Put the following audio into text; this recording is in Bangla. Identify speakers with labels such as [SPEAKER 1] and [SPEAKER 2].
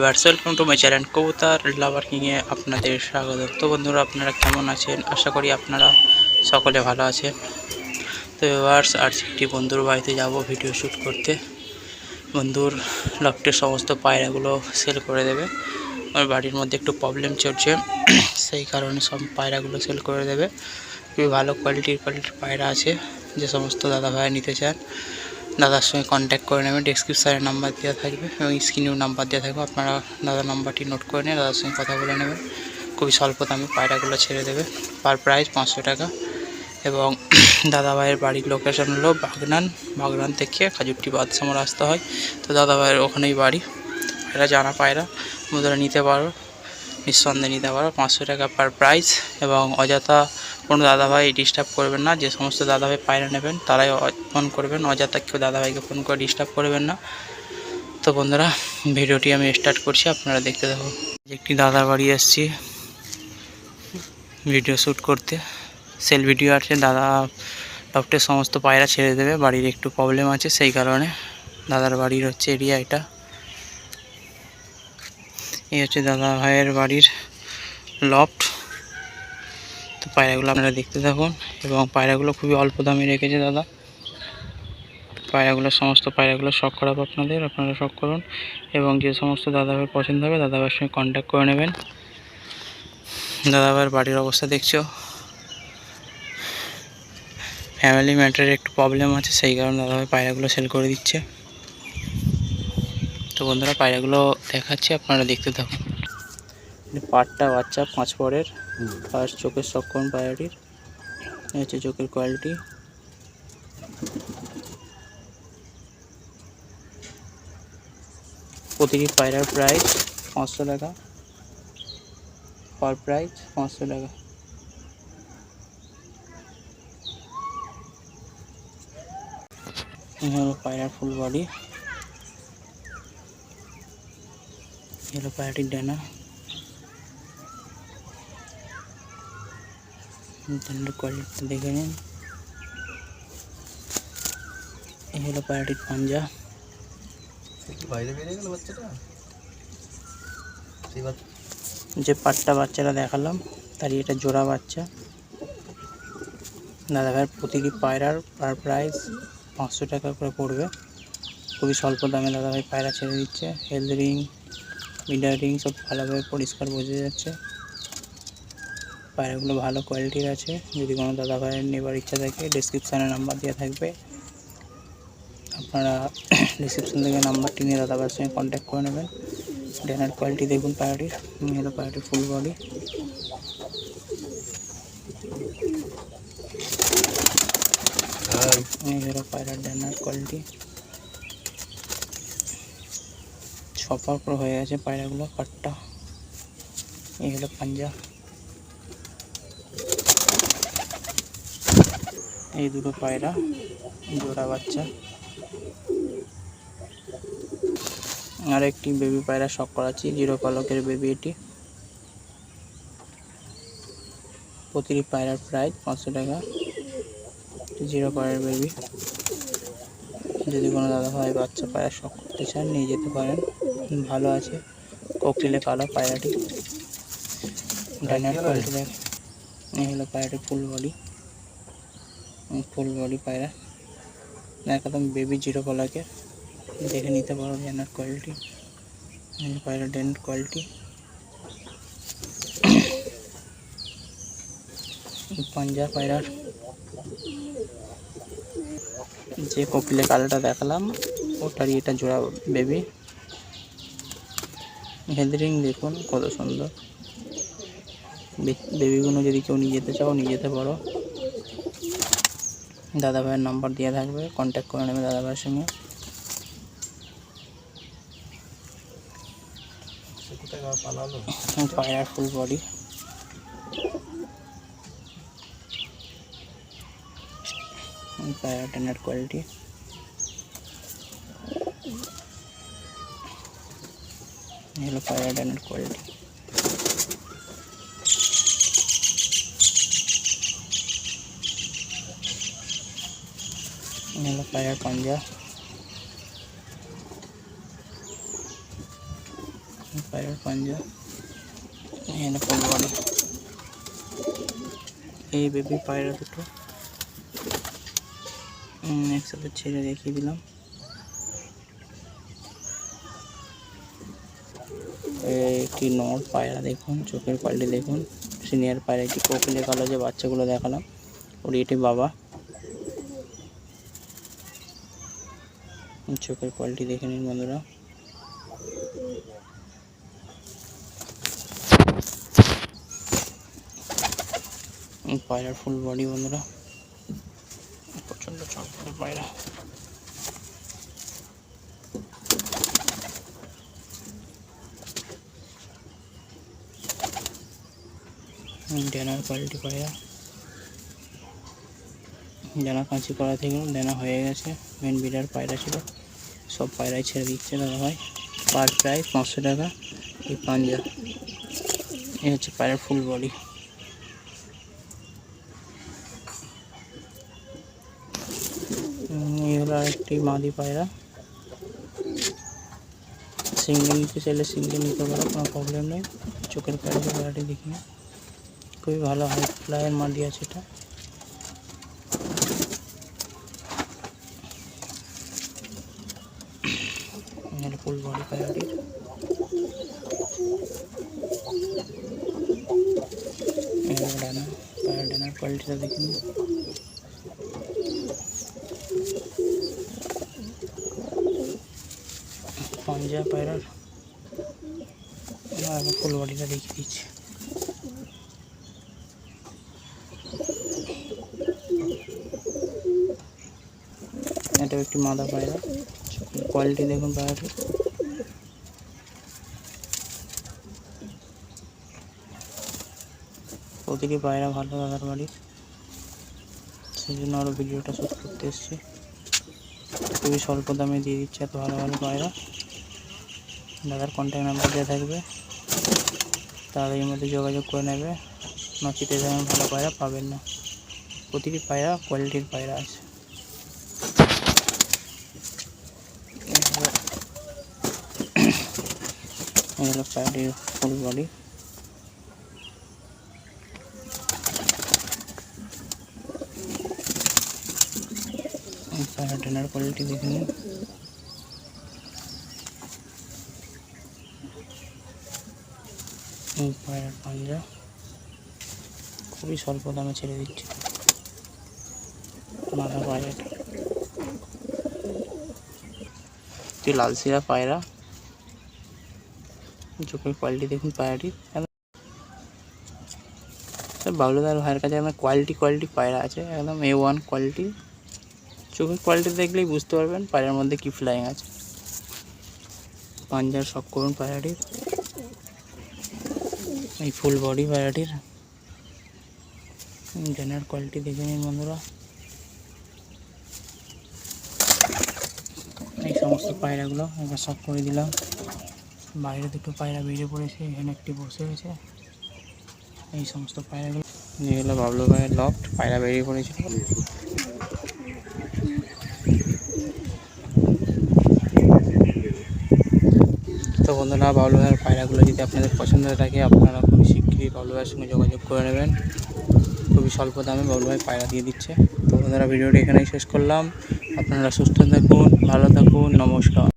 [SPEAKER 1] Viewers welcome to my channel Kabutar lover কিংয়ে আপনাদের স্বাগত তো বন্ধুরা, আপনারা কেমন আছেন? আশা করি আপনারা সকলে ভালো আছেন। তো ভিউয়ার্স আজ একটি বন্ধুর বাড়িতে যাব ভিডিও শ্যুট করতে। বন্ধুর লফটের সমস্ত পায়রাগুলো সেল করে দেবে। আমার বাড়ির মধ্যে একটু প্রবলেম চলছে। সেই কারণে সব পায়রাগুলো সেল করে দেবে। খুবই ভালো কোয়ালিটির কোয়ালিটির পায়রা আছে। যে সমস্ত দাদা ভাইয়া নিতে চান দাদার সঙ্গে কন্ট্যাক্ট করে নেবেন ডিসক্রিপশানে নাম্বার দেওয়া থাকবে এবং স্ক্রিনেও নাম্বার দেওয়া থাকবে। আপনারা দাদার নাম্বারটি নোট করে নিয়ে দাদার সঙ্গে কথা বলে নেবেন। খুবই স্বল্প দামে পায়রাগুলো ছেড়ে দেবে পার প্রাইস পাঁচশো টাকা। এবং দাদাভাইয়ের বাড়ির লোকেশন হলো বাগনান বাগনান থেকে খাজুরটি বাদশামোর আসতে হয়। তো দাদা ভাইয়ের ওখানেই বাড়ি। পায়রা জানা পায়রা বন্ধুরা নিতে পারো, নিঃসন্দেহে নিতে পারো। পাঁচশো টাকা পার প্রাইস এবং অযথা কোনো দাদাভাই ডিস্টার্ব করবেন না, যে সমস্ত দাদাভাই পায়রা নেবেন, তারাই ফোন করবেন। অযথা কেউ দাদাভাইকে ফোন করে ডিস্টার্ব করবেন না। তো বন্ধুরা, ভিডিওটি আমি স্টার্ট করছি, আপনারা দেখতে থাকো একটি দাদার বাড়ি এসেছি ভিডিও শ্যুট করতে। সেল ভিডিও আছে, দাদা টপটের সমস্ত পায়রা ছেড়ে দেবে, বাড়ির একটু প্রবলেম আছে, সেই কারণে দাদার বাড়ির হচ্ছে এরিয়া এটা। এই হচ্ছে দাদা ভাইয়ের বাড়ির লফট তো পায়রাগুলো আপনারা দেখতে থাকুন। এবং পায়রাগুলো খুবই অল্প দামে রেখেছে দাদা। পায়রাগুলো সমস্ত পায়রাগুলো শখ করাবো আপনাদের, আপনারা শখ করুন। এবং যে সমস্ত দাদাভাইয়ের পছন্দ হবে, দাদাভাইয়ের সঙ্গে কন্ট্যাক্ট করে নেবেন। দাদাভাইয়ের বাড়ির অবস্থা দেখছ? ফ্যামিলি ম্যাটারের একটু প্রবলেম আছে, সেই কারণে দাদাভাই পায়রাগুলো সেল করে দিচ্ছে। তো বন্ধুরা, পায়রাগুলো দেখাচ্ছি, আপনারা দেখতে থাকুন। পাটটা বাচ্চা, পাঁচ পরের। আর চোখের সক্ষম পায়রাটির হচ্ছে চোখের কোয়ালিটি প্রতিটি পায়রার প্রাইস পাঁচশো টাকা পার প্রাইস পাঁচশো টাকা হলো পায়রার ফুল বডি হলো পায়রাটির ডানা ডানার কোয়ালিটি দেখে নিন। এই হলো পায়রাটির পাঞ্জা।
[SPEAKER 2] বাইরে বেরিয়ে গেল বাচ্চাটা?
[SPEAKER 1] যে পাট্টা বাচ্চারা দেখালাম তারই এটা জোড়া বাচ্চা। দাদা ভাইয়ের প্রতিটি পায়রার পার প্রাইস পাঁচশো টাকা করে পড়বে। খুবই স্বল্প দামে দাদা ভাই পায়রা ছেড়ে দিচ্ছে। হেলথ রিং মিডার রিং সব ভালোভাবে পরিষ্কার বোঝা যাচ্ছে। পায়রাগুলো ভালো কোয়ালিটির আছে। যদি কোনো দাদা ভাইয়ের নেবার ইচ্ছা থাকে ডিসক্রিপশানে নাম্বার দেওয়া থাকবে। আপনারা ডিসক্রিপশান থেকে নাম্বারটি নিয়ে দাদা ভাইয়ের সঙ্গে কন্ট্যাক্ট করে নেবেন। ড্যানার কোয়ালিটি দেখুন পায়রাটির হলো পায়রাটির ফুল বডি হলো পায়রার ড্যানার কোয়ালিটি ছপার করে হয়ে গেছে পায়রাগুলো কাঠটা এই হলো পাঞ্জা। এই দুটো পায়রা, জোড়া বাচ্চা। আর একটি বেবি পায়রা শখ করাচ্ছি, জিরো পালকের বেবি এটি। প্রতিটি পায়রার প্রাইস পাঁচশো টাকা। জিরো পায়রার বেবি যদি কোনো দাদা ভাই বাচ্চা পায়রা শখ করতে চান, নিয়ে যেতে পারেন। ভালো আছে। কোকিলে কালো পায়রাটি। ডাইনার কোয়ালিটি এই হলো পায়রাটি ফুল বডি ফুল বডি পায়রা। একদম বেবি জিরো পালকের দেখে নিতে পারো ড্যানার কোয়ালিটি পায়রা ড্যানার কোয়ালিটি পাঞ্জা পায়রার। যে কোকিলে কালোটা দেখালাম, ওটারই এটা জোড়া বেবি হেলথ দেখুন, কত সুন্দর। বেবিগুলো যদি কেউ নিয়ে যেতে চাও, নিয়ে যেতে পারো। দাদা ভাইয়ের নাম্বার দেওয়া থাকবে কন্ট্যাক্ট করে নেবে দাদা ভাইয়ের সঙ্গে পায়রার ফুল বডি পায়রা টেনের কোয়ালিটি হলো পায়রা টেনের কোয়ালিটি হলো পায়রার পাঞ্জা পায়রার পাঞ্জা এই বেবি পায়রা দুটো একসাথে ছেড়ে দেখিয়ে দিলাম একটি নর পায়রা দেখুন চোখের কোয়ালিটি দেখুন সিনিয়র পায়রা একটি কোকিলে কালো যে বাচ্চাগুলো দেখালাম ওর এটি বাবা চোখের কোয়ালিটি দেখে নিন বন্ধুরা। পায়রার ফুল বডি বন্ধুরা। প্রচণ্ড চটপটে পায়রা। ডেনার কোয়ালিটি পায়রা। ডানা কাঁচি করা থেকে ডানা হয়ে গেছে। মেন বিডার পায়রা ছিল। সব পায়রাই ছেড়ে দিচ্ছে দাদা ভাই। পার প্রায় পাঁচশো টাকা এই পাঞ্জা। এই হচ্ছে পায়রার ফুল বডি। এই হলো আরেকটি মাদি পায়রা। সিঙ্গেল নিতে চাইলে সিঙ্গেল নিতে পারো, কোনো প্রবলেম নেই। চোখের পায়রা পায়রাটি দেখি খুবই ভালো হাই ফ্লাইয়ের মাদি আছে এটা। এখানে ফুল বডি পায়রাটি এখানে ডানা পায়রা ডানার কোয়ালিটিটা দেখুন পাঞ্জা পায়রার আমি ফুল বডিটা দেখিয়ে দিচ্ছি এটা একটি মাদা পায়রা কোয়ালিটি দেখুন পায়রাটির প্রতিটি পায়রা ভালো দাদার বাড়ির সেই জন্য আরও ভিডিওটা শ্যুট করতে এসেছি। খুবই স্বল্প দামে দিয়ে দিচ্ছে এত ভালো ভালো পায়রা। দাদার কন্ট্যাক্ট নাম্বার দেওয়া থাকবে। তাদের মধ্যে যোগাযোগ করে নেবে। নচিতে যেমন ভালো পায়রা পাবেন না। প্রতিটি পায়রা কোয়ালিটির পায়রা আছে। হলো পায়রাটির ফুল বডি পায়রা ট্রেনার কোয়ালিটি দেখে নিন। পায়রার পাঞ্জা খুবই স্বল্প দামে ছেড়ে দিচ্ছে। মাথা পায়রাটি লাল সিরা পায়রা চোখের কোয়ালিটি দেখুন পায়রাটির বাবলুদার ভাইয়ের কাছে একদম কোয়ালিটি কোয়ালিটি পায়রা আছে, একদম এ ওয়ান কোয়ালিটি চোখের কোয়ালিটি দেখলেই বুঝতে পারবেন পায়রার মধ্যে কি ফ্লাইং আছে। পাঞ্জার শখ করুন পায়রাটির এই ফুল বডি পায়রাটির জেনার কোয়ালিটি দেখে নিন বন্ধুরা। এই সমস্ত পায়রাগুলো একবার শখ করে দিলাম। বাইরে দুটো পায়রা বেরিয়ে পড়েছে, এখানে একটি বসে আছে এই সমস্ত পায়রাগুলো। যেগুলো বাবলু ভাইয়ের লফট পায়রা বেরিয়ে পড়েছিল। তো বন্ধুরা বাউল ভাইয়ের পায়রাগুলো যদি আপনাদের পছন্দ হয়ে থাকে, আপনারা খুবই শীঘ্রই বাউল ভাইয়ের সঙ্গে যোগাযোগ করে নেবেন। খুবই স্বল্প দামে বাউল ভাই পায়রা দিয়ে দিচ্ছে। তো বন্ধুরা, ভিডিওটি এখানেই শেষ করলাম। আপনারা সুস্থ থাকুন, ভালো থাকুন, নমস্কার।